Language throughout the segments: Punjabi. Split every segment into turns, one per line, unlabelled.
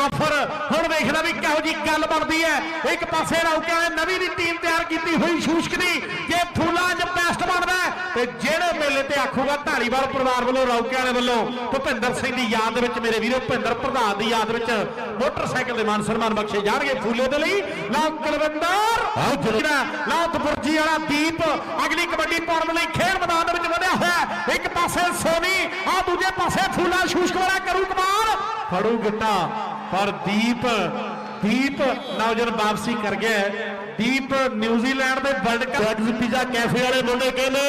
ਜਾਫਰ। ਹੁਣ ਵੇਖਦਾ ਵੀ ਕਿਹੋ ਜੀ ਗੱਲ ਬਣਦੀ ਹੈ। ਇੱਕ ਪਾਸੇ ਰੌਕਿਆਂ ਨੇ ਨਵੀਂ ਦੀ ਟੀਮ ਤਿਆਰ ਕੀਤੀ ਹੋਈ ਸ਼ੂਸ਼ਕ ਦੀ। ਜੇ ਫੂਲਾਂ 'ਚ ਬੈਸਟ ਬਣਦਾ ਤੇ ਜਿਹੜੇ ਮੇਲੇ ਤੇ ਆਖੂਗਾ ਢਾਲੀਵਾਲ ਪਰਿਵਾਰ ਵੱਲੋਂ ਰੌਕਿਆਂ ਵਾਲੇ ਵੱਲੋਂ ਭੁਪਿੰਦਰ ਸਿੰਘ ਦੀ ਯਾਦ ਦੇ ਵਿੱਚ ਮੇਰੇ ਵੀਰੋ ਭੁਪਿੰਦਰ ਪ੍ਰਧਾਨ ਦੀ ਯਾਦ ਵਿੱਚ ਮੋਟਰਸਾਈਕਲ ਦੇ ਮਾਨ ਸਨਮਾਨ ਬਖਸ਼ੇ ਜਾਣਗੇ ਫੂਲੇ ਦੇ ਲਈ। ਲਓ ਕੁਲਵਿੰਦਰ ਲਓ ਤਪੁਰਜੀ ਵਾਲਾ ਦੀਪ ਅਗਲੀ ਕਬੱਡੀ ਪਾਉਣ ਲਈ ਖੇਡ ਮੈਦਾਨ ਦੇ ਵਿੱਚ ਵਧਿਆ ਹੋਇਆ। ਇੱਕ ਪਾਸੇ ਸੋਨੀ ਆ ਦੂਜੇ ਪਾਸੇ ਫੂਲਾ ਸ਼ੂਸ਼ਕ ਵਾਲਾ ਕਰੂ ਕਮਾਲ ਫੜੂ ਗਿੱਟਾ। ਪਰ ਦੀਪ ਦੀਪ ਨੌਜਵਾਨ ਵਾਪਸੀ ਕਰ ਗਿਆ। ਦੀਪ ਨਿਊਜ਼ੀਲੈਂਡ ਦੇ ਵਰਲਡ ਕੱਪ
ਅੱਜ ਪੀਜ਼ਾ ਕੈਫੇ ਵਾਲੇ ਮੁੰਡੇ ਕਹਿੰਦੇ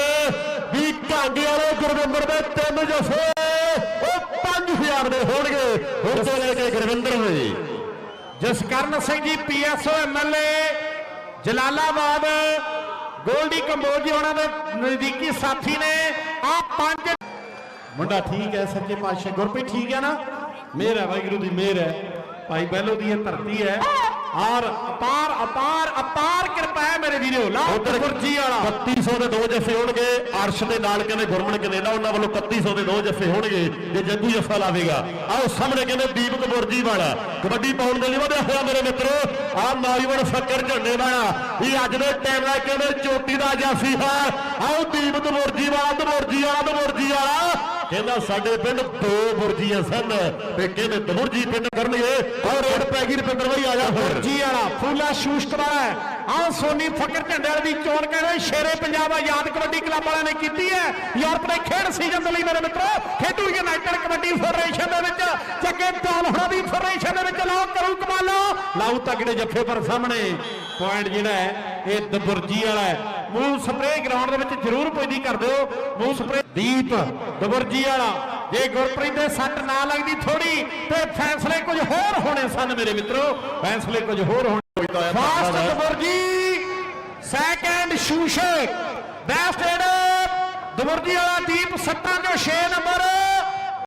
ਵੀ ਕਾਂਗੇ ਵਾਲੇ ਗੁਰਵਿੰਦਰ ਦੇ ਤਿੰਨ ਜਫੇ ਉਹ 5000 ਦੇ ਹੋਣਗੇ। ਹੁਣ ਤੋਂ ਲੈ ਕੇ ਗੁਰਵਿੰਦਰ ਹੋਏ।
ਜਸਕਰਨ ਸਿੰਘ ਜੀ ਪੀਐਸਓ ਐਮਐਲਏ ਜਲਾਲਾਬਾਦ ਗੋਲਡੀ ਕੰਬੋਜੀ ਉਹਨਾਂ ਦੇ ਨਜ਼ਦੀਕੀ ਸਾਥੀ ਨੇ। ਆ ਪੰਜ ਮੁੰਡਾ ਠੀਕ ਹੈ ਸੱਚੇ ਪਾਤਸ਼ਾਹ। ਗੁਰਪ੍ਰੀਤ ਠੀਕ ਹੈ ਨਾ? ਮਿਹਰ ਹੈ ਵਾਹਿਗੁਰੂ ਦੀ ਮਿਹਰ ਹੈ। ਭਾਈ ਬਹਿਲੋ ਦੀ ਇਹ ਧਰਤੀ ਹੈ। ਔਰ ਅਪਾਰ ਅਪਾਰ ਅਪਾਰ ਕਿਰਪਾ ਹੈ ਮੇਰੇ ਵੀਰੋ।
ਉਧਰ
ਗੁਰਜੀ ਵਾਲਾ।
3100 ਦੇ ਦੋ ਜਫੇ ਹੋਣਗੇ। ਅਰਸ਼ ਦੇ ਨਾਲ ਕਹਿੰਦੇ ਗੁਰਮਨ ਕੈਨੇਡਾ ਉਹਨਾਂ ਵੱਲੋਂ 3100 ਦੇ ਦੋ ਜਫੇ ਹੋਣਗੇ ਜੇ ਜੱਗੂ ਜਫਾ ਲਾਵੇਗਾ। ਆਓ ਸਾਹਮਣੇ ਕਹਿੰਦੇ ਦੀਪਕ ਬੁਰਜੀ ਵਾਲਾ। ਕਬੱਡੀ ਪਾਉਣ ਦੇ ਲਈ ਵਧਿਆ ਹੋਇਆ ਮੇਰੇ ਮਿੱਤਰੋ। ਆ ਨੌਜਵਾਨ ਫੱਕਰ ਝੰਡੇ ਵਾਲਾ। ਇਹ ਅੱਜ ਦੇ ਟਾਈਮ ਨਾਲ ਕਹਿੰਦੇ ਚੋਟੀ ਦਾ ਜਾਫੀ ਹੈ। ਆਓ ਦੀਪਕ ਬੁਰਜੀ ਵਾਲਾ ਦਬੁਰਜੀ ਵਾਲਾ ਦਬੁਰਜੀ ਵਾਲਾ। ਕਹਿੰਦਾ ਸਾਡੇ ਪਿੰਡ ਦੋ ਬੁਰਜੀਆਂ ਸਨ ਤੇ ਕਹਿੰਦੇ ਦਬੁਰਜੀ ਪਿੰਡ ਕਰਨਗੇ। ਔਰ ਰੋਡ ਪੈ ਗਈ ਰੁਪਿੰਦਰ ਭਾਈ ਆ ਜਾ ਫਿਰ
ਵਾਲਾ, ਫੂਲਾ ਸ਼ੂਸ਼ਕ ਵਾਲਾ ਆ ਸੋਨੀ ਫਕਰ ਝੰਡੇ ਵਾਲੇ ਦੀ ਚੋਣ ਕਹਿੰਦੇ ਸ਼ੇਰੇ ਪੰਜਾਬ ਆਜ਼ਾਦ ਕਬੱਡੀ ਕਲੱਬ ਵਾਲਿਆਂ ਨੇ ਕੀਤੀ ਹੈ। ਯੂਰਪ ਦੇ ਖੇਡ ਸੀਜ਼ਨ ਦੇ ਲਈ ਮੇਰੇ ਮਿੱਤਰੋ, ਖੇਡੂ ਯੂਨਾਈਟਿਡ ਕਬੱਡੀ ਫੈਡਰੇਸ਼ਨ ਦੇ ਵਿੱਚ ਜੱਗੇ ਧੌਲ ਹੋਣਾ ਦੀ ਫੈਡਰੇਸ਼ਨ ਦੇ ਵਿੱਚ ਲਾਓ, ਕਰੂ ਕਮਾਲੋ। ਲਾਓ ਤਗੜੇ ਜੱਫੇ ਪਰ ਸਾਹਮਣੇ। ਪੁਆਇੰਟ ਜਿਹੜਾ ਹੈ, ਇਹ ਦਬੁਰਜੀ ਵਾਲਾ ਹੈ। ਮੂੰਹ ਸਪਰੇਅ ਗਰਾਊਂਡ ਦੇ ਵਿੱਚ ਜ਼ਰੂਰ ਪੈਦੀ ਕਰ ਦਿਓ। ਮੂੰਹ ਸਪਰੇ ਦੀਪ ਦਬੁਰਜੀ ਵਾਲਾ। ਜੇ ਗੁਰਪ੍ਰੀਤ ਦੇ ਸੱਟ ਨਾ ਲੱਗਦੀ ਥੋੜੀ ਤੇ ਫੈਸਲੇ ਕੁਝ ਹੋਰ ਹੋਣੇ ਸਨ ਮੇਰੇ ਮਿੱਤਰੋ। ਫੈਸਲੇ ਕੁਝ ਹੋਰ ਹੋਣੇ। ਫਾਸਟ ਦਬੁਰਜੀ ਸੈਕੰਡ ਸ਼ੂਸ਼ੇ। ਬੈਸਟ ਏਡ ਦਬੁਰਜੀ ਵਾਲਾ ਦੀਪ ਸੱਟਾਂ ਚੋਂ 6 ਨੰਬਰ।